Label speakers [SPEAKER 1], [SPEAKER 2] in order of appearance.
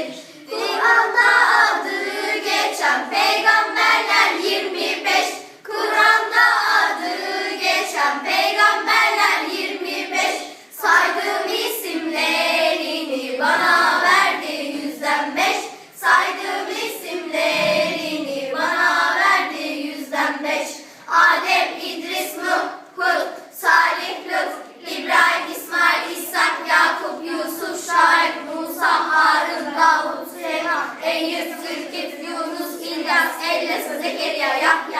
[SPEAKER 1] Deus. Viva Eyyüp, Zülkif, Yunus, İlyas, Elyas, Zekeriya, Yahya,